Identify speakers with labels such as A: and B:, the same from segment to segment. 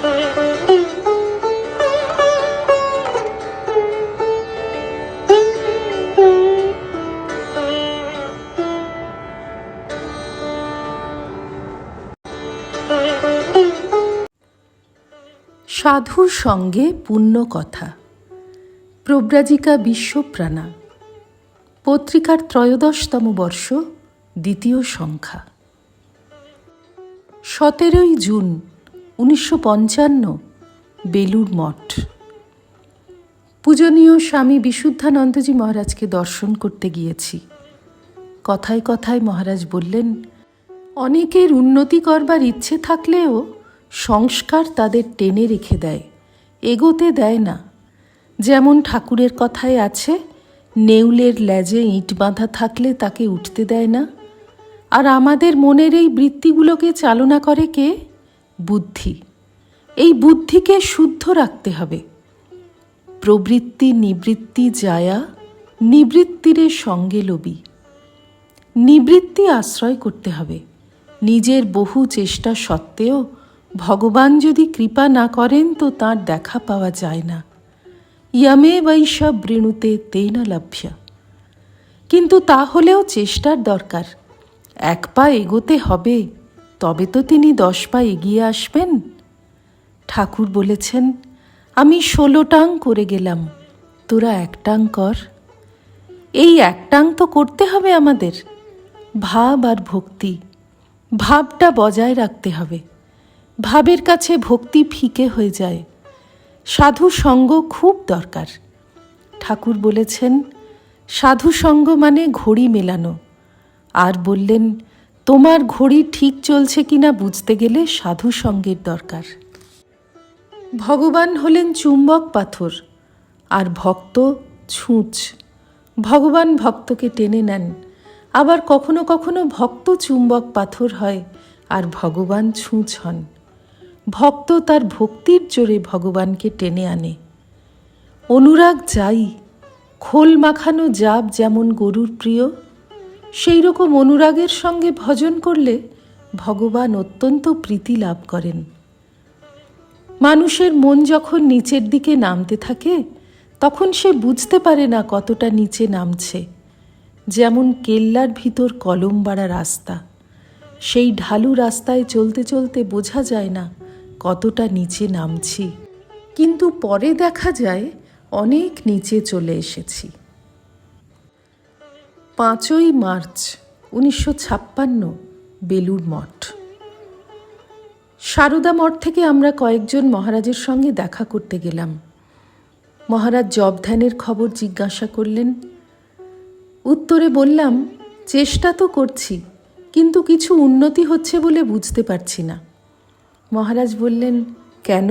A: সাধুর সঙ্গে পুণ্য কথা। প্রব্রাজিকা বিশ্বপ্রাণা। পত্রিকার ত্রয়োদশতম বর্ষ দ্বিতীয় সংখ্যা। সতেরোই জুন উনিশশো পঞ্চান্ন বেলুর মঠ। পূজনীয় স্বামী বিশুদ্ধানন্দজি মহারাজকে দর্শন করতে গিয়েছি। কথায় কথায় মহারাজ বললেন, অনেকের উন্নতি করবার ইচ্ছে থাকলেও সংস্কার তাদের টেনে রেখে দেয়, এগোতে দেয় না। যেমন ঠাকুরের কথায় আছে, নেউলের লেজে ইট বাঁধা থাকলে তাকে উঠতে দেয় না। আর আমাদের মনের এই বৃত্তিগুলোকে চালনা করে কে? বুদ্ধি। এই বুদ্ধিকে শুদ্ধ রাখতে হবে। প্রবৃত্তি নিবৃত্তি যায়া নিবৃত্তিরে সঙ্গে লবি। নিবৃত্তি আশ্রয় করতে হবে। নিজের বহু চেষ্টা সত্ত্বেও ভগবান যদি কৃপা না করেন তো তার দেখা পাওয়া যায় না। ইয়ামে বৈশা বৃণুতে তেন লভ্য। কিন্তু তাহলেও চেষ্টার দরকার। এক পা এগোতে হবে তবে তো তিনি দশ পা এগিয়ে আসবেন। ঠাকুর বলেছেন, আমি ষোলোটাং করে গেলাম, তোরা একটাং কর। এই একটাং তো করতে হবে আমাদের। ভাব আর ভক্তি, ভাবটা বজায় রাখতে হবে। ভাবের কাছে ভক্তি ফিকে হয়ে যায়। সাধু সঙ্গ খুব দরকার। ঠাকুর বলেছেন, সাধু সঙ্গ মানে ঘড়ি মেলানো। আর বললেন তোমার ঘড়ি ঠিক চলছে কিনা বুঝতে গেলে সাধু সঙ্গের দরকার। ভগবান হলেন চুম্বক পাথর, আর ভক্ত ছুঁচ। ভগবান ভক্তকে টেনে নেন, আবার কখনো কখনো ভক্ত চুম্বক পাথর হয়, আর ভগবান ছুঁচ হন। ভক্ত তার ভক্তির জোরে ভগবানকে টেনে আনে। অনুরাগ যাই, খোল মাখানো জাব যেমন গরুর প্রিয় সেই রকম অনুরাগের সঙ্গে ভজন করলে ভগবান অত্যন্ত প্রীতি লাভ করেন। মানুষের মন যখন নিচের দিকে নামতে থাকে, তখন সে বুঝতে পারে না কতটা নিচে নামছে। যেমন কেল্লার ভিতর কলম বাড়া রাস্তা, সেই ঢালু রাস্তায় চলতে চলতে বোঝা যায় না কতটা নিচে নামছি। কিন্তু পরে দেখা যায়, অনেক নিচে চলে এসেছি। পাঁচই মার্চ, উনিশশো ছাপ্পান্ন বেলুর মঠ। সারদা মঠ থেকে আমরা কয়েকজন মহারাজের সঙ্গে দেখা করতে গেলাম। মহারাজ জব ধ্যানের খবর জিজ্ঞাসা করলেন। উত্তরে বললাম, চেষ্টা তো করছি, কিন্তু কিছু উন্নতি হচ্ছে বলে বুঝতে পারছি না। মহারাজ বললেন, কেন?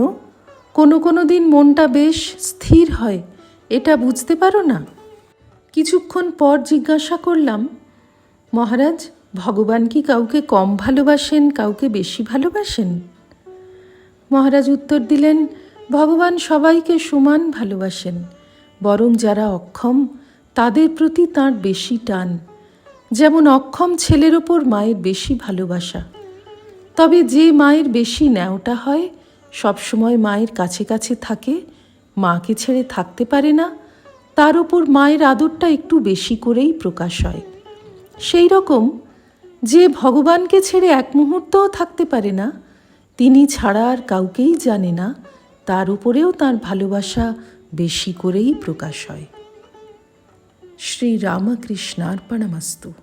A: কোনো কোনো দিন মনটা বেশ স্থির হয়, এটা বুঝতে পারো না? কিছুক্ষণ পর জিজ্ঞাসা করলাম, মহারাজ, ভগবান কি কাউকে কম ভালোবাসেন, কাউকে বেশি ভালোবাসেন? মহারাজ উত্তর দিলেন, ভগবান সবাইকে সমান ভালোবাসেন, বরং যারা অক্ষম, তাদের প্রতি তাঁর বেশি টান, যেমন অক্ষম ছেলের ওপর মায়ের বেশি ভালোবাসা। তবে যে মায়ের বেশি ন্যাওটা হয়, সবসময় মায়ের কাছে কাছে থাকে, মাকে ছেড়ে থাকতে পারে না তার উপর মায়ের আদরটা একটু বেশি করেই প্রকাশ হয়। সেই রকম যে ভগবানকে ছেড়ে এক মুহূর্তও থাকতে পারে না, তিনি ছাড়া আর কাউকেই জানে না, তার উপরেও তার ভালোবাসা বেশি করেই প্রকাশ হয়। শ্রী রামকৃষ্ণার্পণমস্তু